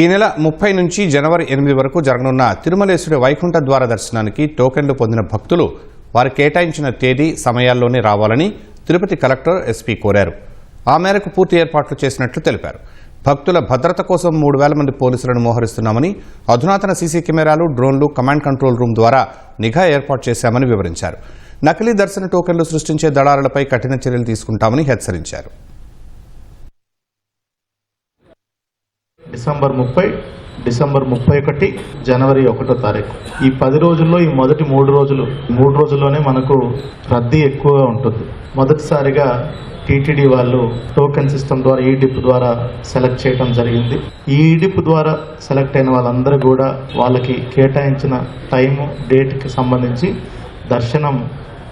ఈ నెల ముప్పై నుంచి జనవరి ఎనిమిది వరకు జరగనున్న తిరుమలేశ్వరి వైకుంఠ ద్వార దర్శనానికి టోకెన్లు పొందిన భక్తులు వారు కేటాయించిన తేదీ సమయాల్లోనే రావాలని తిరుపతి కలెక్టర్ ఎస్పీ కోరారు. ఆ మేరకు పూర్తి ఏర్పాట్లు చేసినట్లు తెలిపారు. భక్తుల భద్రత కోసం మూడు వేల మంది పోలీసులను మోహరిస్తున్నామని అధునాతన సీసీ కెమెరాలు డ్రోన్లు కమాండ్ కంట్రోల్ రూమ్ ద్వారా నిఘా ఏర్పాటు చేశామని వివరించారు. నకిలీ దర్శన టోకెన్లు సృష్టించే దళారులపై కఠిన చర్యలు తీసుకుంటామని హెచ్చరించారు. డిసెంబర్ ముప్పై డిసెంబర్ ముప్పై ఒకటి జనవరి ఒకటో తారీఖు. ఈ పది రోజుల్లో ఈ మొదటి మూడు రోజులు మూడు రోజుల్లోనే మనకు రద్దీ ఎక్కువగా ఉంటుంది. మొదటిసారిగా టీటీడీ వాళ్ళు టోకెన్ సిస్టమ్ ద్వారా ఈ డిప్ ద్వారా సెలెక్ట్ చేయడం జరిగింది. ఈ డిప్ ద్వారా సెలెక్ట్ అయిన వాళ్ళందరూ కూడా వాళ్ళకి కేటాయించిన టైము డేట్కి సంబంధించి దర్శనం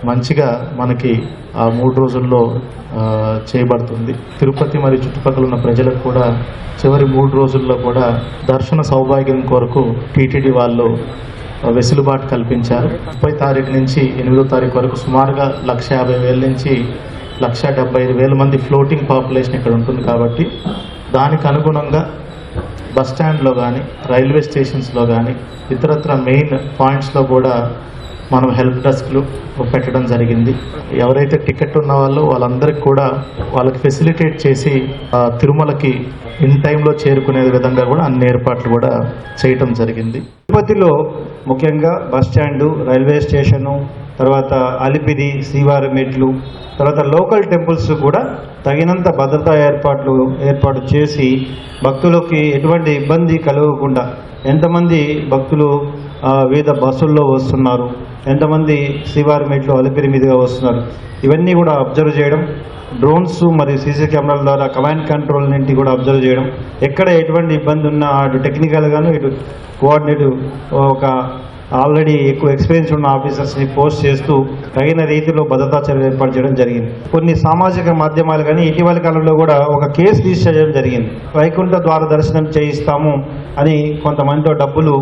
మంచిగా మనకి ఆ మూడు రోజుల్లో చేయబడుతుంది తిరుపతి మరియు చుట్టుపక్కల ఉన్న ప్రజలకు కూడా చివరి మూడు రోజుల్లో కూడా దర్శన సౌభాగ్యం కొరకు టీటీడీ వాళ్ళు వెసులుబాటు కల్పించారు. ముప్పై తారీఖు నుంచి ఎనిమిదో తారీఖు వరకు సుమారుగా లక్ష యాభై వేల నుంచి లక్ష డెబ్బై ఐదు వేల మంది ఫ్లోటింగ్ పాపులేషన్ ఇక్కడ ఉంటుంది కాబట్టి దానికి అనుగుణంగా బస్ స్టాండ్లో కానీ రైల్వే స్టేషన్స్లో కానీ ఇతరత్ర మెయిన్ పాయింట్స్లో కూడా మనం హెల్ప్ డెస్క్లు పెట్టడం జరిగింది. ఎవరైతే టికెట్ ఉన్న వాళ్ళు వాళ్ళందరికీ కూడా వాళ్ళకి ఫెసిలిటేట్ చేసి ఆ, తిరుమలకి ఇన్ టైంలో చేరుకునే విధంగా కూడా అన్ని ఏర్పాట్లు కూడా చేయటం జరిగింది. తిరుపతిలో ముఖ్యంగా బస్ స్టాండు రైల్వే స్టేషను తర్వాత అలిపిరి శ్రీవారి మెట్లు తర్వాత లోకల్ టెంపుల్స్ కూడా తగినంత భద్రతా ఏర్పాట్లు ఏర్పాటు చేసి భక్తులకి ఎటువంటి ఇబ్బంది కలగకుండా ఎంతమంది భక్తులు వివిధ బస్సుల్లో వస్తున్నారు. ఎంతమంది శ్రీవారి మెట్లు అలిపిరి మీదుగా వస్తున్నారు. ఇవన్నీ కూడా అబ్జర్వ్ చేయడం డ్రోన్స్ మరియు సీసీ కెమెరాల ద్వారా కమాండ్ కంట్రోల్ నుండి కూడా అబ్జర్వ్ చేయడం. ఎక్కడ ఎటువంటి ఇబ్బంది ఉన్నా అటు టెక్నికల్ గాను ఇటు కోఆర్డినేటివ్ ఒక ఆల్రెడీ ఎక్కువ ఎక్స్పీరియన్స్ ఉన్న ఆఫీసర్స్ని పోస్ట్ చేస్తూ తగిన రీతిలో భద్రతా చర్యలు ఏర్పాటు చేయడం జరిగింది. కొన్ని సామాజిక మాధ్యమాలు కానీ ఇటీవల కాలంలో కూడా ఒక కేసు రిజిస్టర్ చేయడం జరిగింది. వైకుంఠ ద్వార దర్శనం చేయిస్తాము అని కొంతమందితో డబ్బులు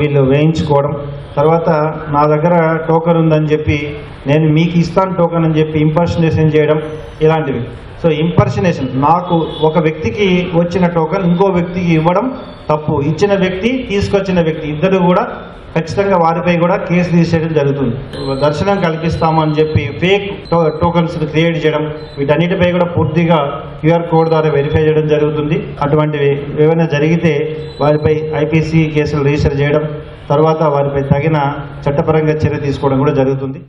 వీళ్ళు వేయించుకోవడం. తర్వాత నా దగ్గర టోకన్ ఉందని చెప్పి నేను మీకు ఇస్తాను టోకన్ అని చెప్పి ఇంపర్షనేషన్ చేయడం ఇలాంటివి. సో ఇంపర్షనేషన్ నాకు ఒక వ్యక్తికి వచ్చిన టోకన్ ఇంకో వ్యక్తికి ఇవ్వడం తప్పు. ఇచ్చిన వ్యక్తి తీసుకొచ్చిన వ్యక్తి ఇద్దరు కూడా ఖచ్చితంగా వారిపై కూడా కేసు తీసేయడం జరుగుతుంది. దర్శనం కల్పిస్తామని చెప్పి ఫేక్ టోకన్స్ క్రియేట్ చేయడం వీటన్నిటిపై కూడా పూర్తిగా క్యూఆర్ కోడ్ ద్వారా వెరిఫై చేయడం జరుగుతుంది. అటువంటివి ఏమైనా జరిగితే వారిపై ఐపీసీ కేసులు రిజిస్టర్ చేయడం తర్వాత వారిపై తగిన చట్టపరంగా చర్య తీసుకోవడం కూడా జరుగుతుంది.